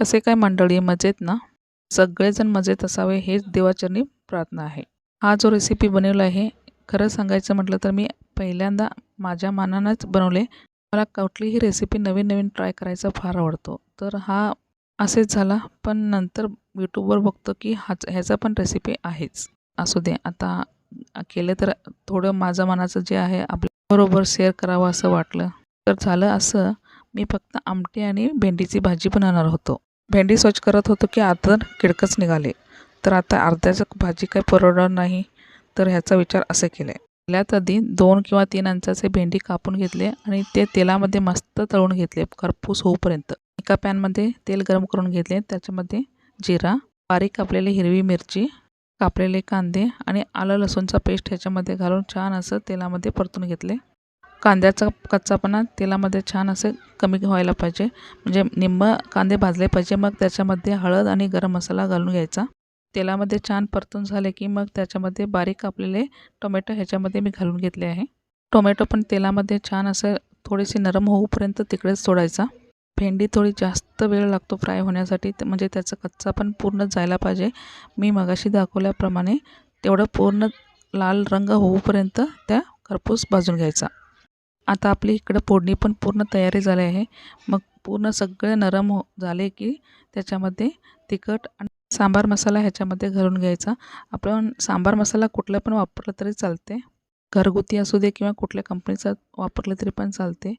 कसे काय मंडळी मजेत ना? सगळेजण मजेत असावे हेच देवाचरणी प्रार्थना आहे. हा जो रेसिपी बनवला आहे खरं सांगायचं म्हटलं तर मी पहिल्यांदा माझ्या मानानंच बनवले. मला कुठलीही रेसिपी नवीन नवीन ट्राय करायचा फार आवडतो. तर हा असेच झाला पण नंतर यूट्यूबवर बघतो की हाच ह्याचा पण रेसिपी आहेच. असू दे आता केले तर थोडं माझं मनाचं जे आहे आपल्याबरोबर शेअर करावं असं वाटलं. तर झालं असं मी फक्त आमटी आणि भेंडीची भाजी बनवणार होतो. भेंडी स्वच्छ करत होतो की आता किडकच निघाले? तर आता अर्ध्याचं भाजी काय परवडणार नाही तर ह्याचा विचार असे केले. पहिल्यात आधी दोन किंवा तीन अंचाचे भेंडी कापून घेतले आणि ते तेलामध्ये मस्त तळून घेतले खरपूस होऊपर्यंत. एका पॅनमध्ये तेल गरम करून घेतले त्याच्यामध्ये जिरा बारीक कापलेली हिरवी मिरची कापलेले कांदे आणि आलं लसूणचा पेस्ट ह्याच्यामध्ये घालून छान असं तेलामध्ये परतून घेतले. कांद्याचा कच्चापणा तेलामध्ये छान असे कमी व्हायला पाहिजे. म्हणजे निम्म कांदे भाजले पाहिजे. मग त्याच्यामध्ये हळद आणि गरम मसाला घालून घ्यायचा. तेलामध्ये छान परतून झाले की मग त्याच्यामध्ये बारीक कापलेले टोमॅटो ह्याच्यामध्ये मी घालून घेतले आहे. टोमॅटो पण तेलामध्ये छान असं थोडीशी नरम होऊपर्यंत तिकडेच सोडायचा. भेंडी थोडी जास्त वेळ लागतो फ्राय होण्यासाठी म्हणजे त्याचा कच्चा पण पूर्ण जायला पाहिजे. मी मगाशी दाखवल्याप्रमाणे तेवढं पूर्ण लाल रंग होऊपर्यंत त्या खरपूस भाजून घ्यायचा. आता आपली इकडं फोडणी पण पूर्ण तयारी झाली आहे. मग पूर्ण सगळे नरम हो झाले की त्याच्यामध्ये तिखट आणि सांबार मसाला ह्याच्यामध्ये घालून घ्यायचा. आपण सांबार मसाला कुठला पण वापरला तरी चालते. घरगुती असू दे किंवा कुठल्या कंपनीचा वापरलं तरी पण चालते.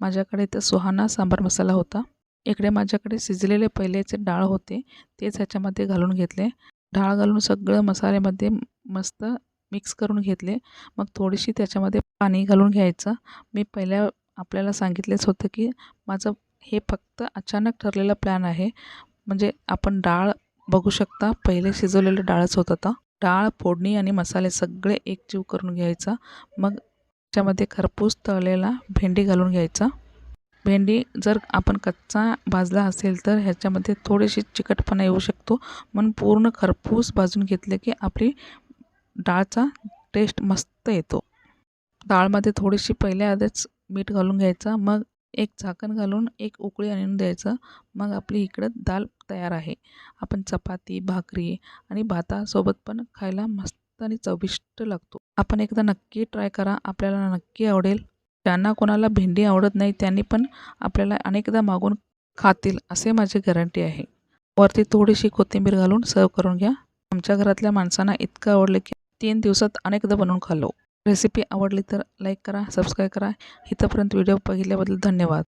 माझ्याकडे इथं सुहाना सांबार मसाला होता. इकडे माझ्याकडे शिजलेले पहिलेचे डाळ होते तेच ह्याच्यामध्ये घालून घेतले. डाळ घालून सगळं मसाल्यामध्ये मस्त मिक्स करून घेतले. मग थोडीशी त्याच्यामध्ये पाणी घालून घ्यायचं. मी पहिल्या आपल्याला सांगितलेच होतं की माझं हे फक्त अचानक ठरलेला प्लॅन आहे. म्हणजे आपण डाळ बघू शकता पहिले शिजवलेलं डाळच होत आता डाळ फोडणी आणि मसाले सगळे एकजीव करून घ्यायचा. मग त्याच्यामध्ये खरपूस तळलेला भेंडी घालून घ्यायचा. भेंडी जर आपण कच्चा भाजला असेल तर ह्याच्यामध्ये थोडीशी चिकटपणा येऊ शकतो. म्हणून पूर्ण खरपूस भाजून घेतले की आपली डाळचा टेस्ट मस्त येतो. डाळमध्ये थोडीशी पहिल्या आधीच मीठ घालून घ्यायचं मग एक झाकण घालून एक उकळी आणून द्यायचं मग आपली इकडं दाल तयार आहे. आपण चपाती भाकरी आणि भातासोबत पण खायला मस्त आणि चविष्ट लागतो. आपण एकदा नक्की ट्राय करा. आपल्याला नक्की आवडेल. ज्यांना कोणाला भेंडी आवडत नाही त्यांनी पण आपल्याला अनेकदा मागून खातील असे माझी गॅरंटी आहे. वरती थोडीशी कोथिंबीर घालून सर्व करून घ्या. आमच्या घरातल्या माणसांना इतकं आवडलं की तीन दिवसात अनेकदा बनवून खाल्लो. रेसिपी आवडली तर लाईक करा सबस्क्राईब करा. इथंपर्यंत व्हिडिओ पाहिल्याबद्दल धन्यवाद.